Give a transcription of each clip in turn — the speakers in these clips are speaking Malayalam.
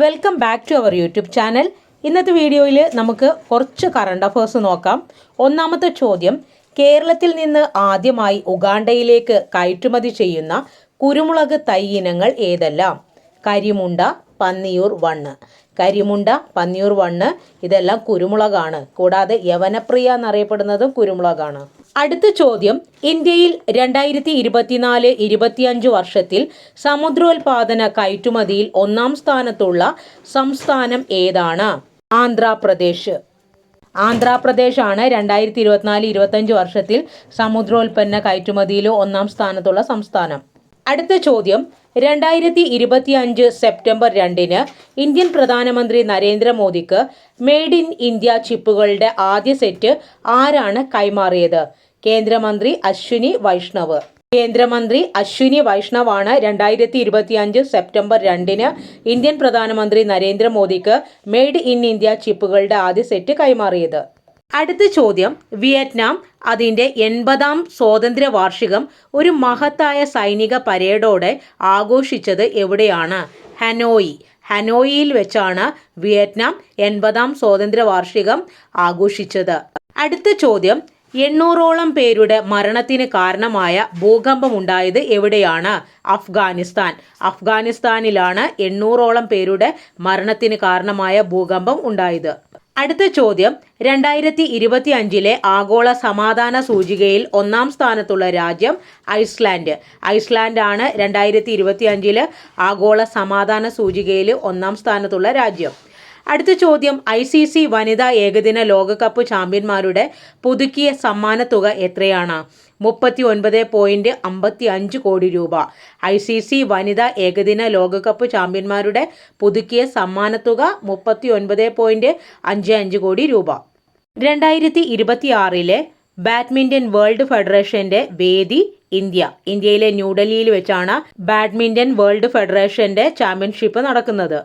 Welcome back to our YouTube channel ഇന്നത്തെ വീഡിയോയിൽ നമുക്ക് കുറച്ച് കറണ്ട് അഫേഴ്സ് നോക്കാം. ഒന്നാമത്തെ ചോദ്യം കേരളത്തിൽ നിന്ന് ആദ്യമായി ഉഗാണ്ടയിലേക്ക് കയറ്റുമതി ചെയ്യുന്ന കുരുമുളക് തൈ ഇനങ്ങൾ ഏതെല്ലാം? കരിമുണ്ട പന്നിയൂർ വണ്ണ്. കരിമുണ്ട പന്നിയൂർ വണ്ണ് ഇതെല്ലാം കുരുമുളകാണ്. കൂടാതെ യവനപ്രിയ എന്നറിയപ്പെടുന്നതും കുരുമുളകാണ്. അടുത്ത ചോദ്യം. ഇന്ത്യയിൽ രണ്ടായിരത്തി ഇരുപത്തിനാല് ഇരുപത്തിയഞ്ച് വർഷത്തിൽ സമുദ്രോൽപാദന കയറ്റുമതിയിൽ ഒന്നാം സ്ഥാനത്തുള്ള സംസ്ഥാനം ഏതാണ്? ആന്ധ്രാപ്രദേശ്. ആന്ധ്രാപ്രദേശാണ് രണ്ടായിരത്തി ഇരുപത്തിനാല് ഇരുപത്തഞ്ച് വർഷത്തിൽ സമുദ്രോൽപ്പന്ന കയറ്റുമതിയിൽ ഒന്നാം സ്ഥാനത്തുള്ള സംസ്ഥാനം. അടുത്ത ചോദ്യം. രണ്ടായിരത്തി ഇരുപത്തി അഞ്ച് സെപ്റ്റംബർ രണ്ടിന് ഇന്ത്യൻ പ്രധാനമന്ത്രി നരേന്ദ്രമോദിക്ക് മെയ്ഡ് ഇൻ ഇന്ത്യ ചിപ്പുകളുടെ ആദ്യ സെറ്റ് ആരാണ് കൈമാറിയത്? കേന്ദ്രമന്ത്രി അശ്വിനി വൈഷ്ണവ്. കേന്ദ്രമന്ത്രി അശ്വിനി വൈഷ്ണവാണ് രണ്ടായിരത്തി ഇരുപത്തി അഞ്ച് സെപ്റ്റംബർ രണ്ടിന് ഇന്ത്യൻ പ്രധാനമന്ത്രി നരേന്ദ്രമോദിക്ക് മെയ്ഡ് ഇൻ ഇന്ത്യ ചിപ്പുകളുടെ ആദ്യ സെറ്റ് കൈമാറിയത്. അടുത്ത ചോദ്യം വിയറ്റ്നാം അതിന്റെ എൺപതാം സ്വാതന്ത്ര്യ വാർഷികം ഒരു മഹത്തായ സൈനിക പരേഡോടെ ആഘോഷിച്ചത് എവിടെയാണ്? ഹനോയി. ഹനോയിയിൽ വെച്ചാണ് വിയറ്റ്നാം എൺപതാം സ്വാതന്ത്ര്യ വാർഷികം ആഘോഷിച്ചത്. അടുത്ത ചോദ്യം. എണ്ണൂറോളം പേരുടെ മരണത്തിന് കാരണമായ ഭൂകമ്പമുണ്ടായത് എവിടെയാണ്? അഫ്ഗാനിസ്ഥാൻ. അഫ്ഗാനിസ്ഥാനിലാണ് എണ്ണൂറോളം പേരുടെ മരണത്തിന് കാരണമായ ഭൂകമ്പം ഉണ്ടായത്. അടുത്ത ചോദ്യം രണ്ടായിരത്തി ഇരുപത്തി അഞ്ചിലെ ആഗോള സമാധാന സൂചികയിൽ ഒന്നാം സ്ഥാനത്തുള്ള രാജ്യം ഐസ്ലാൻഡ്. ഐസ്ലാൻഡ് ആണ് രണ്ടായിരത്തി ഇരുപത്തി അഞ്ചിൽ ആഗോള സമാധാന സൂചികയിൽ ഒന്നാം സ്ഥാനത്തുള്ള രാജ്യം. അടുത്ത ചോദ്യം ഐ സി സി വനിതാ ഏകദിന ലോകകപ്പ് ചാമ്പ്യന്മാരുടെ പുതുക്കിയ സമ്മാനത്തുക എത്രയാണ്? മുപ്പത്തി ഒൻപത് പോയിന്റ് അമ്പത്തി അഞ്ച് കോടി രൂപ. ഐ സി സി വനിതാ ഏകദിന ലോകകപ്പ് ചാമ്പ്യന്മാരുടെ പുതുക്കിയ സമ്മാനത്തുക മുപ്പത്തി ഒൻപത് പോയിന്റ് അഞ്ച് അഞ്ച് കോടി രൂപ. രണ്ടായിരത്തി ഇരുപത്തി ആറിലെ ബാഡ്മിന്റൺ വേൾഡ് ഫെഡറേഷന്റെ വേദി ഇന്ത്യ. ഇന്ത്യയിലെ ന്യൂഡൽഹിയിൽ വെച്ചാണ് ബാഡ്മിന്റൺ വേൾഡ് ഫെഡറേഷന്റെ ചാമ്പ്യൻഷിപ്പ് നടക്കുന്നത്.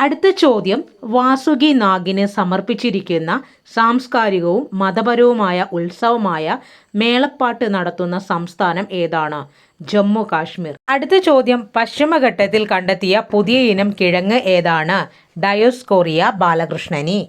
അടുത്ത ചോദ്യം വാസുകി നാഗിന് സമർപ്പിച്ചിരിക്കുന്ന സാംസ്കാരികവും മതപരവുമായ ഉത്സവമായ മേളപ്പാട്ട് നടത്തുന്ന സംസ്ഥാനം ഏതാണ്? ജമ്മു കാശ്മീർ. അടുത്ത ചോദ്യം പശ്ചിമഘട്ടത്തിൽ കണ്ടെത്തിയ പുതിയ ഇനം കിഴങ്ങ് ഏതാണ്? ഡയോസ്കോറിയ ബാലകൃഷ്ണനി.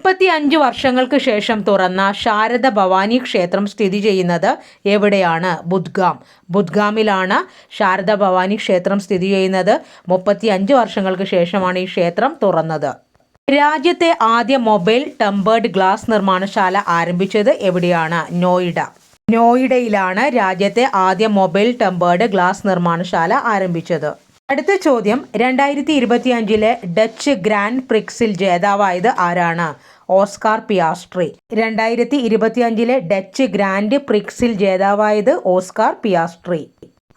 മുപ്പത്തി അഞ്ച് വർഷങ്ങൾക്ക് ശേഷം തുറന്ന ശാരദ ഭവാനി ക്ഷേത്രം സ്ഥിതി ചെയ്യുന്നത് എവിടെയാണ്? ബുദ്ഗാം. ബുദ്ഗാമിലാണ് ശാരദ ഭവാനി ക്ഷേത്രം സ്ഥിതി ചെയ്യുന്നത്. മുപ്പത്തി അഞ്ച് വർഷങ്ങൾക്ക് ശേഷമാണ് ഈ ക്ഷേത്രം തുറന്നത്. രാജ്യത്തെ ആദ്യ മൊബൈൽ ടെമ്പേർഡ് ഗ്ലാസ് നിർമ്മാണശാല ആരംഭിച്ചത് എവിടെയാണ്? നോയിഡ. നോയിഡയിലാണ് രാജ്യത്തെ ആദ്യ മൊബൈൽ ടെമ്പേർഡ് ഗ്ലാസ് നിർമ്മാണശാല ആരംഭിച്ചത്. അടുത്ത ചോദ്യം രണ്ടായിരത്തി ഇരുപത്തി അഞ്ചിലെ ഡച്ച് ഗ്രാൻഡ് പ്രിക്സിൽ ജേതാവായത് ആരാണ്? Oscar Piastri. രണ്ടായിരത്തി ഇരുപത്തി അഞ്ചിലെ ഡച്ച് ഗ്രാൻഡ് പ്രിക്സിൽ ജേതാവായത് ഓസ്കാർ പിയാസ്ട്രി.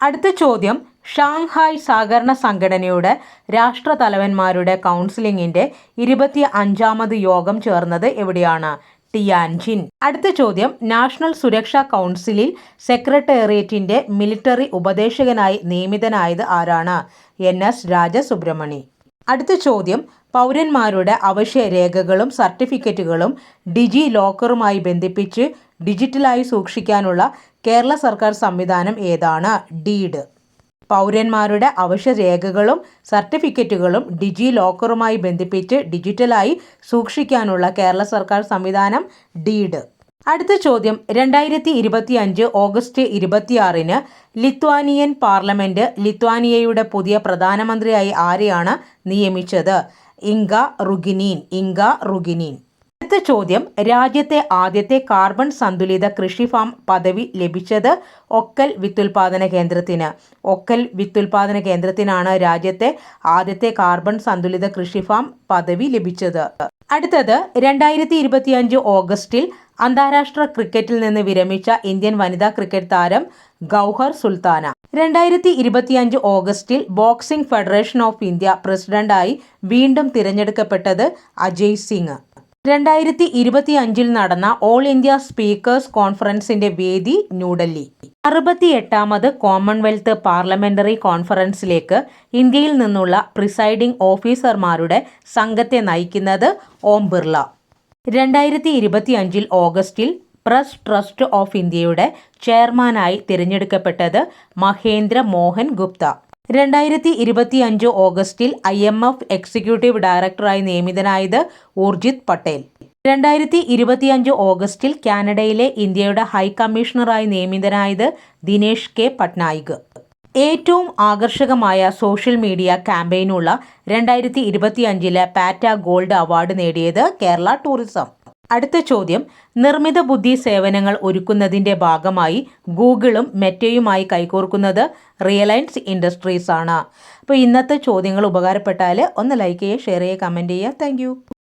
അടുത്ത ചോദ്യം ഷാങ്ഹായ് സഹകരണ സംഘടനയുടെ രാഷ്ട്രതലവന്മാരുടെ കൗൺസിലിംഗിന്റെ ഇരുപത്തി അഞ്ചാമത് യോഗം ചേർന്നത് എവിടെയാണ്? ടിയാൻജിൻ അടുത്ത ചോദ്യം നാഷണൽ സുരക്ഷാ കൗൺസിലിൽ സെക്രട്ടേറിയറ്റിന്റെ മിലിറ്ററി ഉപദേശകനായി നിയമിതനായത് ആരാണ്? എൻ. എസ്. രാജസുബ്രഹ്മണി അടുത്ത ചോദ്യം പൗരന്മാരുടെ അവശ്യ രേഖകളും സർട്ടിഫിക്കറ്റുകളും ഡിജി ലോക്കറുമായി ബന്ധിപ്പിച്ച് ഡിജിറ്റലായി സൂക്ഷിക്കാനുള്ള കേരള സർക്കാർ സംവിധാനം ഏതാണ്? ഡീഡ് പൗരന്മാരുടെ അവശ്യ രേഖകളും സർട്ടിഫിക്കറ്റുകളും ഡിജി ലോക്കറുമായി ബന്ധിപ്പിച്ച് ഡിജിറ്റലായി സൂക്ഷിക്കാനുള്ള കേരള സർക്കാർ സംവിധാനം ഡീഡ് അടുത്ത ചോദ്യം രണ്ടായിരത്തി ഇരുപത്തി അഞ്ച് ഓഗസ്റ്റ് ഇരുപത്തിയാറിന് ലിത്വാനിയൻ പാർലമെന്റ് ലിത്വാനിയയുടെ പുതിയ പ്രധാനമന്ത്രിയായി ആരെയാണ് നിയമിച്ചത്? ഇങ്ക റുഗിനീൻ ഇങ്ക റുഗിനീൻ. അടുത്ത ചോദ്യം രാജ്യത്തെ ആദ്യത്തെ കാർബൺ സന്തുലിത കൃഷി ഫാം പദവി ലഭിച്ചത് ഒക്കൽ വിത്തുൽപാദന കേന്ദ്രത്തിന്. ഒക്കൽ വിത്തുൽപാദന കേന്ദ്രത്തിനാണ് രാജ്യത്തെ ആദ്യത്തെ കാർബൺ സന്തുലിത കൃഷി ഫാം പദവി ലഭിച്ചത്. അടുത്തത് രണ്ടായിരത്തി ഇരുപത്തിയഞ്ച് ഓഗസ്റ്റിൽ അന്താരാഷ്ട്ര ക്രിക്കറ്റിൽ നിന്ന് വിരമിച്ച ഇന്ത്യൻ വനിതാ ക്രിക്കറ്റ് താരം ഗൗഹർ സുൽത്താന. രണ്ടായിരത്തി ഇരുപത്തിയഞ്ച് ഓഗസ്റ്റിൽ ബോക്സിംഗ് ഫെഡറേഷൻ ഓഫ് ഇന്ത്യ പ്രസിഡന്റായി വീണ്ടും തിരഞ്ഞെടുക്കപ്പെട്ടത് അജയ് സിംഗ്. രണ്ടായിരത്തി ഇരുപത്തി അഞ്ചിൽ നടന്ന ഓൾ ഇന്ത്യ സ്പീക്കേഴ്സ് കോൺഫറൻസിന്റെ വേദി ന്യൂഡൽഹി. അറുപത്തി എട്ടാമത് കോമൺവെൽത്ത് പാർലമെന്ററി കോൺഫറൻസിലേക്ക് ഇന്ത്യയിൽ നിന്നുള്ള പ്രിസൈഡിംഗ് ഓഫീസർമാരുടെ സംഘത്തെ നയിക്കുന്നത് ഓം ബിർള. രണ്ടായിരത്തി ഇരുപത്തി അഞ്ചിൽ ഓഗസ്റ്റിൽ പ്രസ് ട്രസ്റ്റ് ഓഫ് ഇന്ത്യയുടെ ചെയർമാനായി തിരഞ്ഞെടുക്കപ്പെട്ടത് മഹേന്ദ്ര മോഹൻ ഗുപ്ത. രണ്ടായിരത്തി ഇരുപത്തി അഞ്ച് ഓഗസ്റ്റിൽ ഐ എം എഫ് എക്സിക്യൂട്ടീവ് ഡയറക്ടറായി നിയമിതനായത് ഊർജിത് പട്ടേൽ. രണ്ടായിരത്തി ഇരുപത്തിയഞ്ച് ഓഗസ്റ്റിൽ കാനഡയിലെ ഇന്ത്യയുടെ ഹൈക്കമ്മീഷണറായി നിയമിതനായത് ദിനേഷ് കെ പട്നായിക്. ഏറ്റവും ആകർഷകമായ സോഷ്യൽ മീഡിയ ക്യാമ്പയിനുള്ള രണ്ടായിരത്തി ഇരുപത്തിയഞ്ചിലെ പാറ്റ ഗോൾഡ് അവാർഡ് നേടിയത് കേരള ടൂറിസം. അടുത്ത ചോദ്യം നിർമ്മിത ബുദ്ധി സേവനങ്ങൾ ഒരുക്കുന്നതിന്റെ ഭാഗമായി ഗൂഗിളും മെറ്റയുമായി കൈകോർക്കുന്നത് റിയലയൻസ് ഇൻഡസ്ട്രീസ് ആണ് അപ്പോൾ ഇന്നത്തെ ചോദ്യങ്ങൾ ഉപകാരപ്പെട്ടാൽ ഒന്ന് ലൈക്ക് ചെയ്യുക ഷെയർ ചെയ്യുക കമന്റ് ചെയ്യുക. താങ്ക്